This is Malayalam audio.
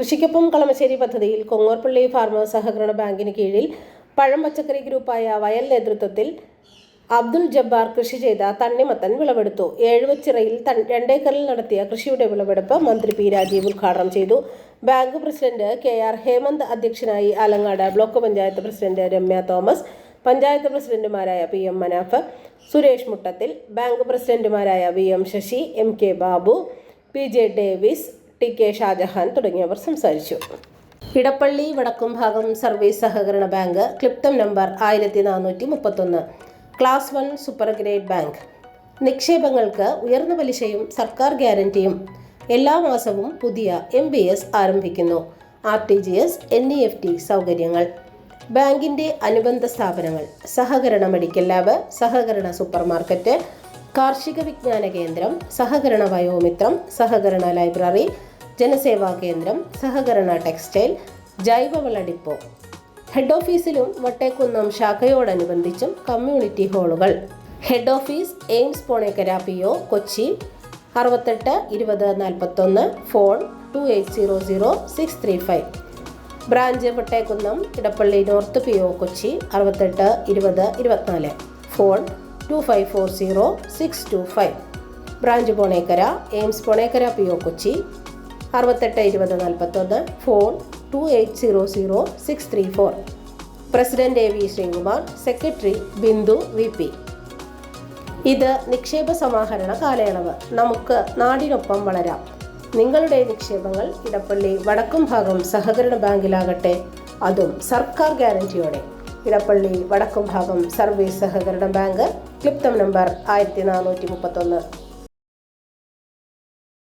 കൃഷിക്കൊപ്പം കളമശ്ശേരി പദ്ധതിയിൽ കൊങ്ങോർപ്പള്ളി ഫാർമേഴ്സ് സഹകരണ ബാങ്കിന് കീഴിൽ പഴം പച്ചക്കറി ഗ്രൂപ്പായ വയൽ നേതൃത്വത്തിൽ അബ്ദുൽ ജബ്ബാർ കൃഷി ചെയ്ത തണ്ണിമത്തൻ വിളവെടുത്തു. ഏഴുവച്ചിറയിൽ രണ്ടേക്കറിൽ നടത്തിയ കൃഷിയുടെ വിളവെടുപ്പ് മന്ത്രി പി രാജീവ് ഉദ്ഘാടനം ചെയ്തു. Bank president K R Hemanth അധ്യക്ഷനായി Alangad block panchayat president Ramya Thomas panchayat പ്രസിഡന്റുമാരായ P M Manaf Suresh Muttathil bank പ്രസിഡന്റുമാരായ V M Sasi M K Babu P J Davis T K Shajahan തുടങ്ങിയവർ സംസാരിച്ചു. ഇടപ്പള്ളി വടക്കുംഭാഗം സർവീസ് സഹകരണ ബാങ്ക് ക്ലിപ്തം നമ്പർ ആയിരത്തി നാനൂറ്റി മുപ്പത്തൊന്ന് class one super grade bank. നിക്ഷേപങ്ങൾക്ക് ഉയർന്ന പലിശയും സർക്കാർ ഗ്യാരണ്ടിയും എല്ലാ മാസവും പുതിയ എം ബി എസ് ആരംഭിക്കുന്നു. R T G S N E F T സൗകര്യങ്ങൾ. ബാങ്കിന്റെ അനുബന്ധ സ്ഥാപനങ്ങൾ സഹകരണ മെഡിക്കൽ ലാബ് സഹകരണ സൂപ്പർ മാർക്കറ്റ് കാർഷിക വിജ്ഞാന കേന്ദ്രം സഹകരണ വയോമിത്രം സഹകരണ ലൈബ്രറി ജനസേവാ കേന്ദ്രം സഹകരണ ടെക്സ്റ്റൈൽ ജൈവവള ഡിപ്പോ. ഹെഡ് ഓഫീസിലും വട്ടേക്കുന്നം ശാഖയോടനുബന്ധിച്ചും community ഹാളുകൾ. Head office AIMS Ponekkara P O Kochi. അറുപത്തെട്ട് ഇരുപത് നാൽപ്പത്തൊന്ന് phone two eight zero zero six three five. Branch Vattekkunnam Edappally north P O Kochi. അറുപത്തെട്ട് ഇരുപത് ഇരുപത്തിനാല്. Phone two five four zero six two five. Branch Ponekkara AIMS Ponekkara P O Kochi. അറുപത്തെട്ട് ഇരുപത് നാൽപ്പത്തൊന്ന് phone two eight zero zero six three four president A V Sreekumar secretary Bindu V P. ഇത് നിക്ഷേപ സമാഹരണ കാലയളവ്. നമുക്ക് നാടിനൊപ്പം വളരാം. നിങ്ങളുടെ നിക്ഷേപങ്ങൾ ഇടപ്പള്ളി വടക്കും ഭാഗം സഹകരണ ബാങ്കിലാകട്ടെ. അതും സർക്കാർ ഗ്യാരണ്ടിയോടെ. ഇടപ്പള്ളി വടക്കും ഭാഗം സർവീസ് സഹകരണ ബാങ്ക് ക്ലിപ്തം നമ്പർ ആയിരത്തി നാനൂറ്റി മുപ്പത്തൊന്ന്